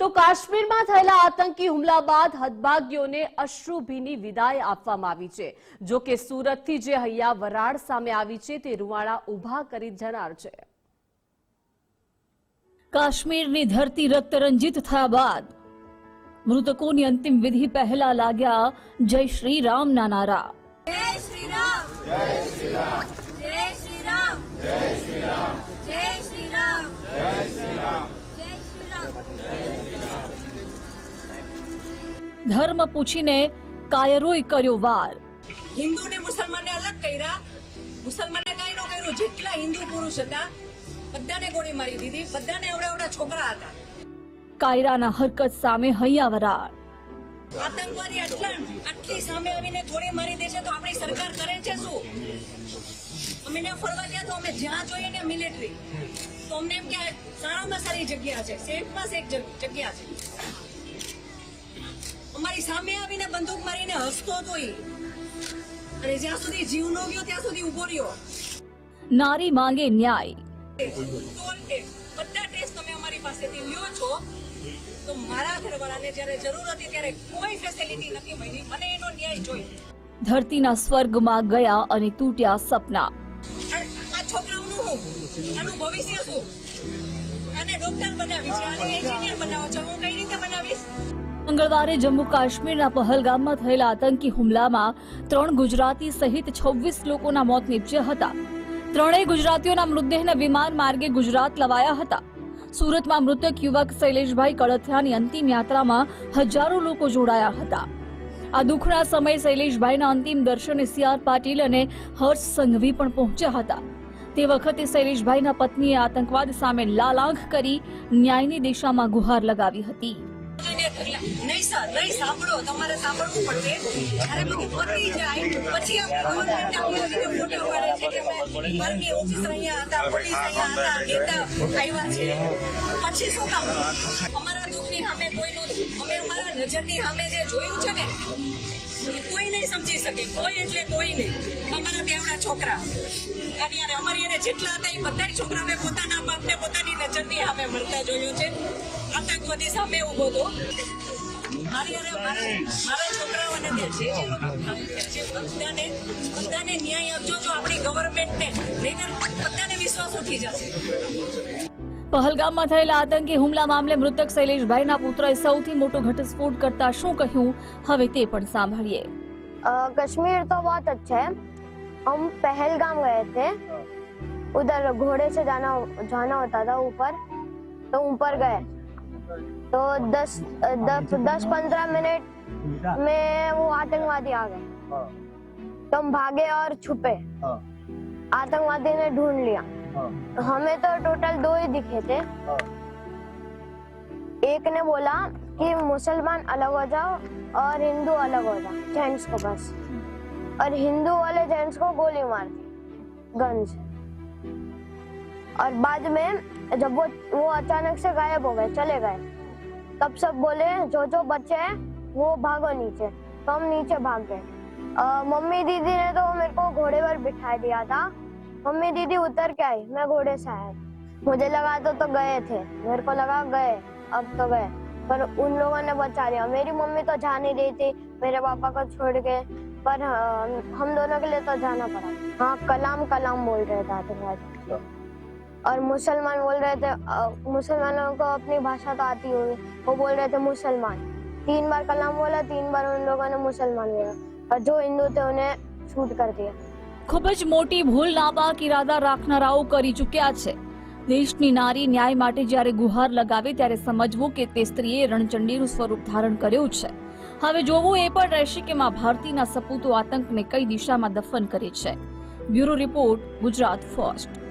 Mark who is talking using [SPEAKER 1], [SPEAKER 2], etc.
[SPEAKER 1] તો કાશ્મીરમાં થયેલા આતંકી હુમલા બાદ હદભાગ્યોને અશ્રુભીની વિદાય આપવામાં આવી છે. જો કે સુરતથી જે હૈયા વરાળ સામે આવી છે તે રૂવાડા ઊભા કરી જનાર છે.
[SPEAKER 2] કાશ્મીરની ધરતી રક્તરંજિત થયા બાદ મૃતકોની અંતિમ વિધિ પહેલા લાગ્યા જય શ્રી રામના નારા.
[SPEAKER 3] જય શ્રી રામ જય શ્રી રામ.
[SPEAKER 2] ધર્મ પૂછીને કાયરોય કર્યો વાર.
[SPEAKER 4] હિન્દુ ને મુસલમાનને અલગ કર્યા. મુસલમાને કઈ નો કર્યું. જેટલા હિન્દુ પુરુષ હતા બધાને ગોળી મારી દીધી. બધાને એવડા એવડા છોકરા હતા.
[SPEAKER 2] કાયરાના હરકત સામે હૈયા વરાળ
[SPEAKER 4] આતંકવાદી આટલા આટલી સામે આવીને ગોળી મારી દેશે તો આપણી સરકાર કરે છે શું? અમે ને ફરવા ગયા તો અમે જ્યાં જોઈએ ને મિલિટરી તો અમને એમ કે સારામાં સારી જગ્યા છે. સેફમાં સેફ જગ્યા છે. અમારી સામે આવીને બંદૂક મારીને હસતો હતો અને જ્યાં સુધી જીવ નો ગયો ત્યાં સુધી ઊભો રહ્યો.
[SPEAKER 2] નારી માંગે ન્યાય.
[SPEAKER 4] બધા ટેસ્ટ તમે અમારી પાસેથી લ્યો છો. તો મારા ઘરવાળાને જ્યારે જરૂર હતી ત્યારે કોઈ ફેસિલિટી નથી મળી. મને એનો ન્યાય જોઈએ
[SPEAKER 2] ધરતીના સ્વર્ગમાં ગયા અને તૂટ્યા સપના.
[SPEAKER 4] આ છોકરાઓનું હું? આનું ભવિષ્ય શું? અને ડોક્ટર બનાવી છે આને એન્જિનિયર બનાવો છો? હું કઈ રીતે બનાવીશ?
[SPEAKER 2] મંગળવારે જમ્મુ કાશ્મીરના પહલગામમાં થયેલા આતંકી હુમલામાં ત્રણ ગુજરાતી સહિત છવ્વીસ લોકોના મોત નીપજ્યા હતા. ત્રણેય ગુજરાતીઓના મૃતદેહને વિમાન માર્ગે ગુજરાત લવાયા હતા. સુરતમાં મૃતક યુવક શૈલેષભાઈ કળથિયાની અંતિમ યાત્રામાં હજારો લોકો જોડાયા હતા. આ દુઃખના સમયે શૈલેષભાઈના અંતિમ દર્શને સીઆર પાટીલ અને હર્ષ સંઘવી પણ પહોંચ્યા હતા. તે વખતે શૈલેષભાઈના પત્નીએ આતંકવાદ સામે લાલાંખ કરી ન્યાયની દિશામાં ગુહાર લગાવી હતી.
[SPEAKER 4] નહીં સર નહીં સાંભળો, તમારે સાંભળવું પડશે જયારે બધું પતી જાય, પછી ફોટો પાડે છે કે અમે ઓફિસ અહીંયા હતા પોલીસ અહીંયા હતા નેતા આવ્યા છે. પછી શું કામ? અમારા દુઃખની સામે કોઈનું, અમે અમારા નજરની સામે જે જોયું છે ને કોઈ નહીં સમજી શકે. કોઈ એટલે કોઈ નહીં. અમારા બેવડા છોકરા. અને યાર અમારી એને જેટલા હતા એ બધા છોકરા મેં પોતાના બાપને પોતાની નજરની સામે મળતા જોયું છે. આતંકવાદી સામે ઊભો હતો. મારી છોકરાઓને બધાને બધાને ન્યાય આપજો જો આપણી ગવર્મેન્ટને નહીં બધાને વિશ્વાસ ઉઠી જશે.
[SPEAKER 2] પહલગામમાં થયેલા આતંકી હુમલા મામલે મૃતક શૈલેષભાઈના પુત્રએ સૌથી મોટો ઘટસ્ફોટ કરતા શું કહ્યું હવે તે પણ સાંભળીએ
[SPEAKER 5] अ, कश्मीर तो बहुत अच्छा है हम पहलगाम गए थे उधर घोड़े से जाना जाना होता था ऊपर तो ऊपर गए तो दस दस दस पंद्रह मिनट में वो आतंकवादी आ गए तो हम भागे और छुपे आतंकवादी ने ढूंढ लिया हमें तो टोटल दो ही दिखे थे। एक ने बोला कि मुसलमान अलग हो जाओ और हिंदू अलग हो जाओ जेंट्स को बस। और हिंदू वाले जेंट्स को गोली मार दी गन से और बाद में जब वो वो अचानक से गायब हो गए चले गए तब सब बोले जो जो बच्चे हैं वो भागो नीचे। तो हम नीचे भाग गए। मम्मी दीदी ने तो मेरे को घोड़े पर बिठा दिया था। मम्मी दीदी उतर के आई, मैं घोड़े से आया। मुझे लगा तो तो गए थे, मेरे को लगा गए, अब तो गए। पर उन लोगों ने बचा लिया। मेरी मम्मी तो जा नहीं रही थी, मेरे पापा को छोड़ के। पर हम दोनों के लिए तो जाना पड़ा। हाँ कलाम कलाम बोल रहे थे आतंकवादी और मुसलमान बोल रहे थे मुसलमानों को अपनी भाषा तो आती होगी। वो बोल रहे थे मुसलमान। तीन बार कलाम बोला, तीन बार उन लोगों ने मुसलमान बोला। और जो हिंदू थे उन्हें छूट कर दिया।
[SPEAKER 2] ખૂબ જ મોટી ભૂલ નાપાક ઇરાદા રાખનારાઓ કરી ચૂક્યા છે. દેશની નારી ન્યાય માટે જ્યારે ગુહાર લગાવે ત્યારે સમજવું કે તે સ્ત્રીએ રણચંડીનું સ્વરૂપ ધારણ કર્યું છે. હવે જોવું એ પણ રહેશે કે માં ભારતીના સપૂતો આતંકને કઈ દિશામાં દફન કરે છે. Bureau report, Gujarat first.